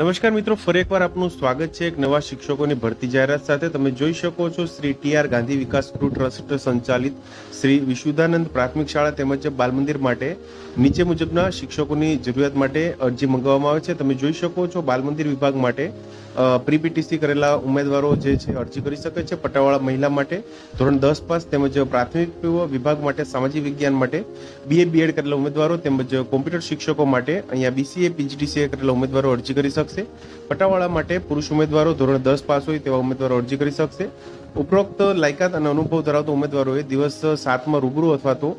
નમસ્કાર મિત્રો, ફરી એકવાર આપનું સ્વાગત છે એક નવા શિક્ષકોની ભરતી જાહેરાત સાથે. તમે જોઈ શકો છો Shri T R Gandhi Vikas Guru trust સંચાલિત શ્રી વિશુદાનંદ પ્રાથમિક શાળા તેમજ બાલ મંદિર માટે. નીચે મુજબના શિક્ષકોની જરૂરિયાત માટે અરજી મંગાવવામાં આવે છે. તમે જોઈ શકો છો બાલમંદિર વિભાગ માટે પ્રીપીટીસી કરેલા ઉમેદવારો જે છે અરજી કરી શકે છે. પટાવાળા મહિલા માટે, ધોરણ દસ પાસ તેમજ પ્રાથમિક વિભાગ માટે, સામાજિક વિજ્ઞાન માટે બીએ બીએડ કરેલા ઉમેદવારો તેમજ કોમ્પ્યુટર શિક્ષકો માટે, અહીંયા બીસીએ પીજીડીસીએ કરેલા ઉમેદવારો અરજી કરી શકશે પટાવાળા માટે પુરુષ ઉમેદવારો ધોરણ દસ પાસ હોય તેવા ઉમેદવારો અરજી કરી શકશે. ઉપરોક્ત લાયકાત અને અનુભવ ધરાવતા ઉમેદવારોએ દિવસ સાતમાં રૂબરૂ અથવા તો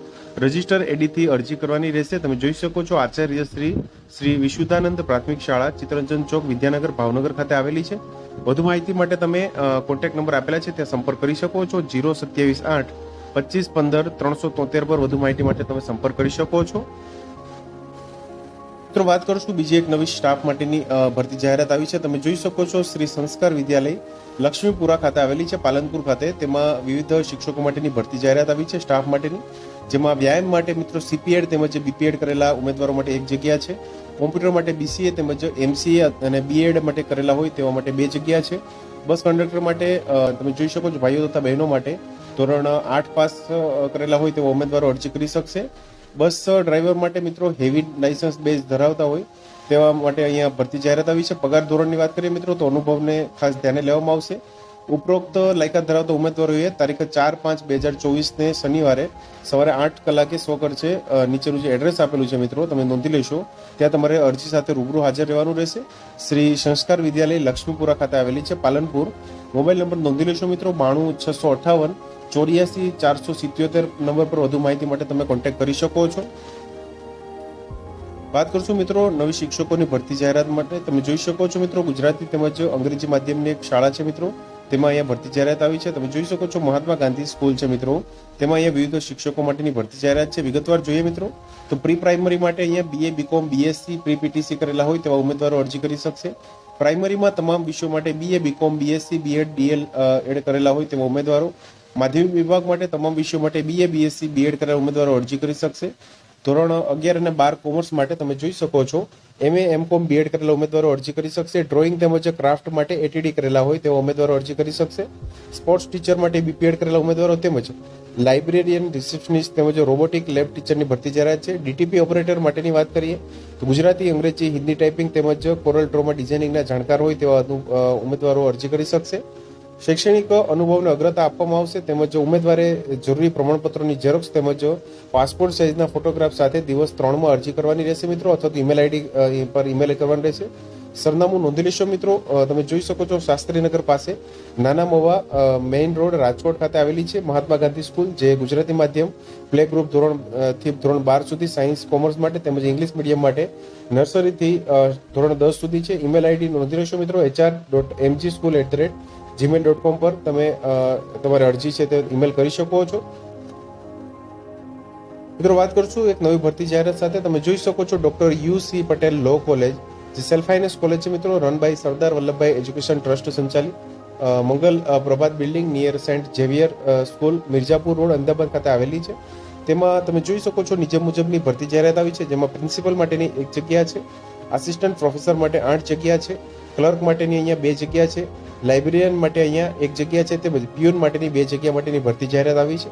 રજિસ્ટર એડીથી અરજી કરવાની રહેશે. તમે જોઈ શકો છો આચાર્ય શ્રી શ્રી વિશુદ્ધાનંદ પ્રાથમિક શાળા ચિત્તરંજન ચોક, વિદ્યાનગર, ભાવનગર ખાતે આવેલી છે. વધુ માહિતી માટે તમે કોન્ટેક્ટ નંબર આપેલા છે, ત્યાં સંપર્ક કરી શકો છો. જીરો સત્યાવીસ આઠ પચીસ પંદર ત્રણસો તોતેર પર વધુ માહિતી માટે તમે સંપર્ક કરી શકો છો. મિત્રો, વાત કરીશું બીજી એક નવી સ્ટાફ માટેની ભરતી જાહેરાત આવી છે. તમે જોઈ શકો છો, શ્રી સંસ્કાર વિદ્યાલય લક્ષ્મીપુરા ખાતે આવેલી છે, પાલનપુર ખાતે. તેમાં વિવિધ શિક્ષકો માટેની ભરતી જાહેરાત આવી છે, સ્ટાફ માટેની. જેમાં વ્યાયામ માટે મિત્રો, સીપીએડ તેમજ બીપીએડ કરેલા ઉમેદવારો માટે એક જગ્યા છે. કોમ્પ્યુટર માટે બીસીએ તેમજ એમસીએ અને બીએડ માટે કરેલા હોય તેવા માટે બે જગ્યા છે. બસ કંડક્ટર માટે તમે જોઈ શકો છો, ભાઈઓ તથા બહેનો માટે ધોરણ આઠ પાસ કરેલા હોય તેવા ઉમેદવારો અરજી કરી શકશે. બસ ડ્રાઈવર માટે મિત્રો હેવી લાઇસન્સ બેઝ ધરાવતા હોય તેવા માટે અહીંયા ભરતી જાહેરાત આવી છે. પગાર ધોરણની વાત કરીએ મિત્રો તો અનુભવને ખાસ ધ્યાને લેવામાં આવશે. ઉપરોક્ત લાયકાત ધરાવતા ઉમેદવારોએ તારીખ ચાર પાંચ બે હજાર ચોવીસને શનિવારે સવારે આઠ કલાકે સો છે નીચેનું જે એડ્રેસ આપેલું છે મિત્રો તમે નોંધી લેશો. ત્યાં તમારે અરજી સાથે રૂબરૂ હાજર રહેવાનું રહેશે. શ્રી સંસ્કાર વિદ્યાલય લક્ષ્મીપુરા ખાતે આવેલી છે પાલનપુર. મોબાઈલ નંબર નોંધી લેશો મિત્રો બાણું છસો અઠાવન ચોર્યાસી ચારસો સિત્યોતેર નંબર પર વધુ માહિતી માટે તમે કોન્ટેક્ટ કરી શકો છો. વાત કરશું મિત્રો નવી શિક્ષકોની ભરતી જાહેરાત માટે. તમે જોઈ શકો છો મિત્રો ગુજરાતી તેમજ અંગ્રેજી માધ્યમની એક શાળા છે મિત્રો. તેમાં અહીંયા ભરતી જાહેરાત આવી છે. તમે જોઈ શકો છો મહાત્મા ગાંધી સ્કૂલ છે મિત્રો. તેમાં અહીંયા વિવિધ શિક્ષકો માટેની ભરતી જાહેરાત છે. વિગતવાર જોઈએ મિત્રો, તો પ્રી પ્રાઇમરી માટે અહીંયા BA BCom BSc pre PTC કરેલા હોય તેવા ઉમેદવારો અરજી કરી શકશે. પ્રાઇમરીમાં તમામ વિષયો માટે BA BCom BSc BEd DEl Ed કરેલા હોય તેવા ઉમેદવારો માધ્યમિક વિભાગ માટે તમામ વિષયો માટે બીએ બીએસસી બીએડ કરેલા ઉમેદવારો અરજી કરી શકશે. ધોરણ અગિયાર અને બાર કોમર્સ માટે તમે જોઈ શકો છો. એમએ એમ કોમ બીએડ કરેલા ઉમેદવારો અરજી કરી શકશે. ડ્રોઈંગ તેમજ ક્રાફ્ટ માટે એટીડી કરેલા હોય તેવા ઉમેદવારો અરજી કરી શકશે. સ્પોર્ટ્સ ટીચર માટે બીપીએડ કરેલા ઉમેદવારો તેમજ લાઇબ્રેરિયન રિસેપ્શનિસ્ટ તેમજ રોબોટિક લેબ ટીચરની ભરતી જાહેરાત છે. ડીટીપી ઓપરેટર માટેની વાત કરીએ તો ગુજરાતી, અંગ્રેજી, હિન્દી ટાઈપિંગ તેમજ કોરલ ડ્રોમાં ડિઝાઇનિંગના જાણકાર હોય તેવા ઉમેદવારો અરજી કરી શકશે. શૈક્ષણિક અનુભવને અગ્રતા આપવામાં આવશે તેમજ ઉમેદવારે જરૂરી પ્રમાણપત્રોની ઝેરોક્ષ તેમજ પાસપોર્ટ સાઇઝના ફોટોગ્રાફ સાથે દિવસ ત્રણમાં અરજી કરવાની રહેશે મિત્રો, અથવા તો ઈમેલ આઈડી પર ઈમેલ કરવાનું રહેશે. સરનામું નોંધી લેશો મિત્રો તમે જોઈ શકો છો શાસ્ત્રીનગર પાસે નાના મોવા મેઇન રોડ રાજકોટ ખાતે આવેલી છે મહાત્મા ગાંધી સ્કૂલ, જે ગુજરાતી માધ્યમ, પ્લે ગ્રુપ ધોરણથી ધોરણ બાર સુધી સાયન્સ, કોમર્સ માટે તેમજ ઇંગ્લિશ મીડિયમ માટે નર્સરીથી ધોરણ દસ સુધી છે. ઈમેલ આઈડી નોંધી લેશો મિત્રો HR dot MG school at the rate Gmail dot com પર તમે તમારી અરજી છે તે ઈમેલ કરી શકો છો. મિત્રો, વાત કરશું એક નવી ભરતી જાહેરાત સાથે. તમે જોઈ શકો છો doctor U C Patel law college, જે સેલ્ફ ફાઇનાન્સ કોલેજ છે મિત્રો, run by Sardar Vallabhbhai education trust સંચાલિત. Mangal Prabhat building near Saint Xavier school Mirzapur road, Ahmedabad ખાતે આવેલી છે. તેમાં તમે જોઈ શકો છો નીચે મુજબની ભરતી જાહેરાત આવી છે, જેમાં પ્રિન્સિપલ માટેની એક જગ્યા છે, આસિસ્ટન્ટ પ્રોફેસર માટે આઠ જગ્યા છે. ક્લર્ક માટેની અહીંયા બે જગ્યા છે, લાઇબ્રેરિયન માટે અહીંયા એક જગ્યા છે, તેમજ પ્યુન માટેની બે જગ્યા માટેની ભરતી જાહેરાત આવી છે.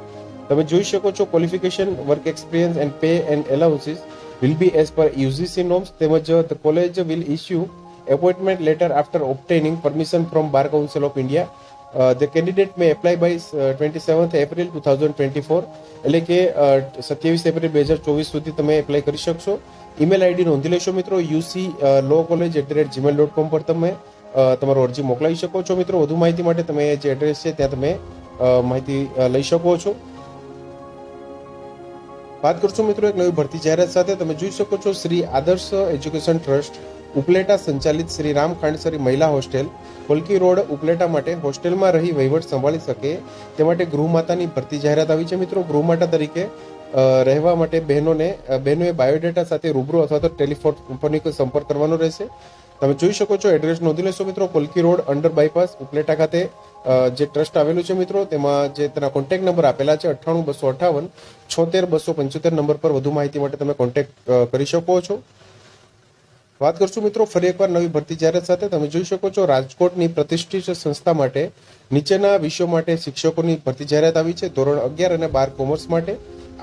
તમે જોઈ શકો છો qualification work experience and pay and allowances will be as per UGC norms તેમજ the college will issue appointment letter after obtaining permission from Bar Council of Council of India. Uh, the candidate may apply by uh, 27th April 2024 એટલે કે સત્યાવીસ April બે હજાર ચોવીસ સુધી તમે apply કરી શકશો. ઈમેલ આઈડી નોંધી લેશો મિત્રો UC law college at the rate Gmail dot com પર તમે તમારો અરજી મોકલાવી શકો છો મિત્રો. વધુ માહિતી માટે તમે જે એડ્રેસ છે ત્યાં તમે માહિતી લઈ શકો છો. વાત કરશું મિત્રો એક નવી ભરતી જાહેરાત સાથે. તમે જોઈ શકો છો શ્રી આદર્શ એજ્યુકેશન ટ્રસ્ટ ઉપલેટા સંચાલિત શ્રી રામ ખાંડસરી મહિલા હોસ્ટેલ કોલકી રોડ ઉપલેટા માટે હોસ્ટેલમાં રહી વહીવટ સંભાળી શકે તે માટે ગૃહમાતાની ભરતી જાહેરાત આવી છે. મિત્રો, ગૃહમાતા તરીકે રહેવા માટે બહેનોને બહેનોએ બાયોડેટા સાથે રૂબરૂ અથવા તો ટેલિફોન ટેલિફોનિક સંપર્ક કરવાનો રહેશે. તમે જોઈ શકો છો, એડ્રેસ નોંધી લેશો મિત્રો Kolki road under bypass Upleta ખાતે જે ટ્રસ્ટ આવેલું છે મિત્રો, તેમાં જે તેના કોન્ટેક્ટ નંબર આપેલા છે, અઠ્ઠાણું બસો અઠાવન છોતેર બસો પંચોતેર નંબર પર વધુ માહિતી માટે તમે કોન્ટેક્ટ કરી શકો છો. વાત કરશું મિત્રો, ફરી એકવાર નવી ભરતી જાહેરાત સાથે. તમે જોઈ શકો છો, રાજકોટની પ્રતિષ્ઠિત સંસ્થા માટે નીચેના વિષયો માટે શિક્ષકોની ભરતી જાહેરાત આવી છે. ધોરણ અગિયાર અને બાર કોમર્સ માટે.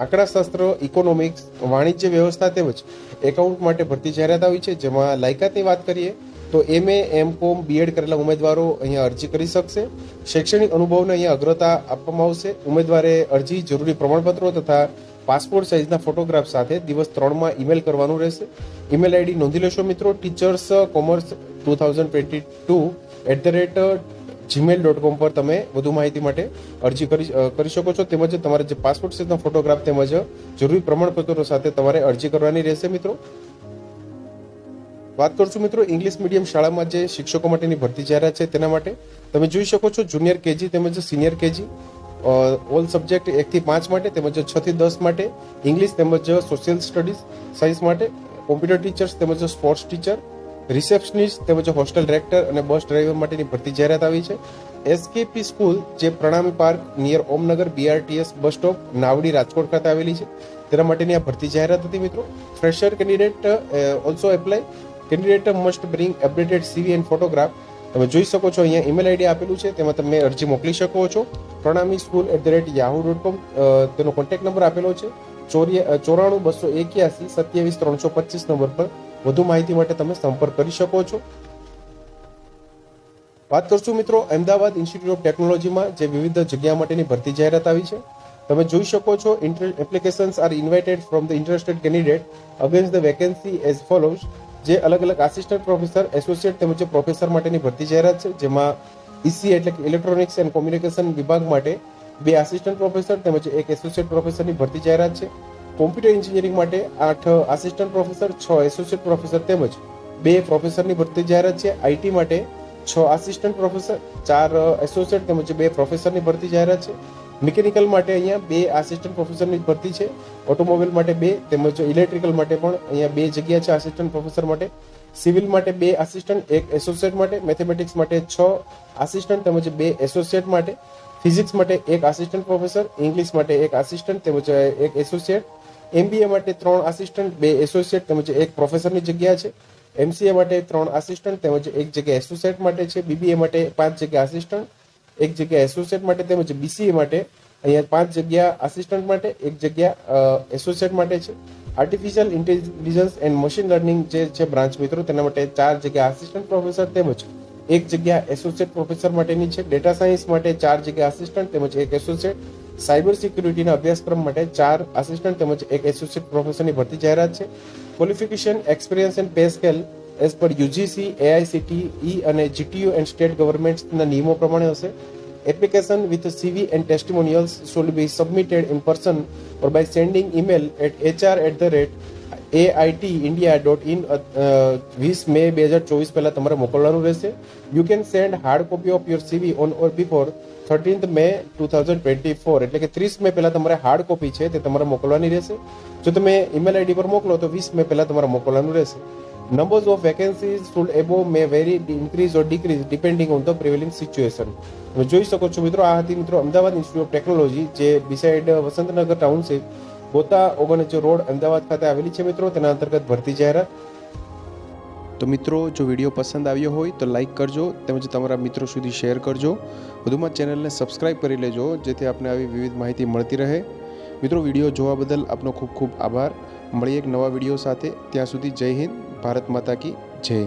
આંકડાશાસ્ત્ર, ઇકોનોમિક્સ, વાણિજ્ય વ્યવસ્થા તેમજ એકાઉન્ટ માટે ભરતી જાહેરાત આવી છે. જેમાં લાયકાતની વાત કરીએ તો એમએ એમ કોમ બીએડ કરેલા ઉમેદવારો અહીંયા અરજી કરી શકશે. શૈક્ષણિક અનુભવને અહીંયા અગ્રતા આપવામાં આવશે. ઉમેદવારે અરજી જરૂરી પ્રમાણપત્રો તથા પાસપોર્ટ સાઇઝના ફોટોગ્રાફ સાથે દિવસ ત્રણમાં ઈમેલ કરવાનું રહેશે. ઈમેલ આઈડી નોંધી લેશો મિત્રો, teachers commerce two thousand twenty two at the rate Gmail dot com પર તમે વધુ માહિતી માટે અરજી કરી કરી શકો છો. તેમજ તમારે જે પાસપોર્ટ સાઇઝના ફોટોગ્રાફ તેમજ જરૂરી પ્રમાણપત્રો સાથે તમારે અરજી કરવાની રહેશે મિત્રો. વાત કરશું મિત્રો ઇંગ્લિશ મીડિયમ શાળામાં જે શિક્ષકો માટેની ભરતી જાહેરાત છે તેના માટે. તમે જોઈ શકો છો જુનિયર કેજી તેમજ સિનિયર કેજી. ઓલ સબ્જેક્ટ એકથી પાંચ માટે, તેમજ છ થી દસ માટે ઇંગ્લિશ તેમજ સોશિયલ સ્ટડીઝ સાયન્સ માટે કોમ્પ્યુટર ટીચર્સ તેમજ સ્પોર્ટ્સ ટીચર રિસેપ્શનિસ્ટ તેમજ હોસ્ટેલ ડિરેક્ટર અને બસ ડ્રાઈવર માટેની ભરતી જાહેરાત આવી છે. એસકેપી સ્કૂલ જે Pranami park near Omnagar BRTS bus stop Navadi Rajkot ખાતે આવેલી છે. તેના માટેની આ ભરતી જાહેરાત હતી મિત્રો. Fresher candidate also apply candidate must bring updated CV and photograph તમે જોઈ શકો છો, અહીંયા ઈમેલ આઈડી આપેલું છે, તેમાં તમે અરજી મોકલી શકો છો. Pranami school at the rate Yahoo dot com તેનો કોન્ટેક્ટ નંબર આપેલો છે. ચોરી ચોરાણું બસો એક્યાસી સત્યાવીસ ત્રણસો પચીસ નંબર પર વધુ માહિતી માટે તમે સંપર્ક કરી શકો છો. વાત કરશું મિત્રો અમદાવાદ ઇન્સ્ટિટ્યૂટ ઓફ ટેકનોલોજીમાં જે વિવિધ જગ્યા માટેની ભરતી જાહેરાત આવી છે. તમે જોઈ શકો છો applications are invited from the interested candidate against the vacancy as follows જે અલગ અલગ આસિસ્ટન્ટ પ્રોફેસર એસોસિએટ તેમજ પ્રોફેસર માટેની ભરતી જાહેરાત છે, જેમાં ઈસી એટલે કે ઇલેક્ટ્રોનિક્સ એન્ડ કોમ્યુનિકેશન વિભાગ માટે બે આસિસ્ટન્ટ પ્રોફેસર તેમજ એક એસોસિએટ પ્રોફેસરની ભરતી જાહેરાત છે. કોમ્પ્યુટર એન્જિનિયરિંગ માટે આઠ આસિસ્ટન્ટ પ્રોફેસર છ એસોસિએટ પ્રોફેસર તેમજ બે પ્રોફેસરની ભરતી જાહેરાત છે. આઈટી માટે છ આસિસ્ટન્ટ પ્રોફેસર ચાર એસોસિએટ તેમજ બે પ્રોફેસરની ભરતી જાહેરાત છે. મિકેનિકલ માટે અહીંયા બે આસિસ્ટન્ટ પ્રોફેસરની ભરતી છે. ઓટોમોબાઈલ માટે બે, તેમજ ઇલેક્ટ્રિકલ માટે પણ અહીંયા બે જગ્યા છે આસિસ્ટન્ટ પ્રોફેસર માટે. સિવિલ માટે બે આસિસ્ટન્ટ એક એસોસિએટ માટે મેથેમેટિક્સ માટે છ આસિસ્ટન્ટ તેમજ બે એસોસિએટ માટે. ફિઝિક્સ માટે એક આસિસ્ટન્ટ પ્રોફેસર ઇંગ્લિશ માટે એક આસિસ્ટન્ટ તેમજ એક એસોસિએટ એમબીએ માટે ત્રણ આસિસ્ટન્ટ બે એસોસિએટ તેમજ એક પ્રોફેસરની જગ્યા છે. એમસીએ માટે ત્રણ આસિસ્ટન્ટ તેમજ એક જગ્યા એસોસિએટ માટે છે. બીબીએ માટે પાંચ જગ્યા આસિસ્ટન્ટ એક જગ્યા એસોસિએટ માટે તેમજ બીસીએ માટે, અહીંયા પાંચ જગ્યા આસિસ્ટન્ટ માટે, એક જગ્યા એસોસિએટ માટે છે. Artificial intelligence and machine learning જે છે બ્રાન્ચ મિત્રો, તેના માટે ચાર જગ્યા આસિસ્ટન્ટ પ્રોફેસર તેમજ એક જગ્યા એસોસિએટ પ્રોફેસર માટેની છે. ડેટા સાયન્સ માટે ચાર જગ્યા આસિસ્ટન્ટ તેમજ એક એસોસિએટ સાયબર સિક્યુરિટીના અભ્યાસક્રમ માટે ચાર આસિસ્ટન્ટ તેમજ એક એસોસિએટ પ્રોફેસરની ભરતી જાહેરાત છે. Qualification experience and pay scale as per UGC AICTE અને જીટીયુ એન્ડ સ્ટેટ ગવર્મેન્ટ્સના નિયમો પ્રમાણે હશે. Application with CV and testimonials should be submitted in person or by sending email at HR at the rate AIT India dot in વીસ મે બે હજાર ચોવીસ પહેલા તમારે મોકલવાનું રહેશે. You can send hard copy of your CV on or before thirteenth May two thousand twenty four એટલે કે ત્રીસ મે પહેલા તમારે હાર્ડ કોપી છે તે તમારે મોકલવાની રહેશે. જો તમે ઈમેલ આઈડી પર મોકલો તો વીસ મે પહેલા તમારે મોકલવાનું રહેશે. Numbers of vacancies should above may vary, increase or decrease depending on the prevailing situation. તમે જોઈ શકો છો મિત્રો, આ હતી મિત્રો અમદાવાદ ઇન્સ્ટિટ્યૂટ ઓફ ટેકનોલોજી જે beside Vasantnagar township Gota Ognaj road Ahmedabad ખાતે આવેલી છે મિત્રો. તેના અંતર્ગત ભરતી જાહેરાત. તો મિત્રો, જો વીડિયો પસંદ આવ્યો હોય તો લાઈક કરજો, તેમજ તમારા મિત્રો સુધી શેર કરજો. વધુમાં ચેનલને સબસ્ક્રાઇબ કરી લેજો, જેથી આપને આવી વિવિધ માહિતી મળતી રહે. મિત્રો, વીડિયો જોવા બદલ આપનો ખૂબ ખૂબ આભાર. મળીએ એક નવા વીડિયો સાથે. ત્યાં સુધી જય હિન્દ ભારત માતા કી જય.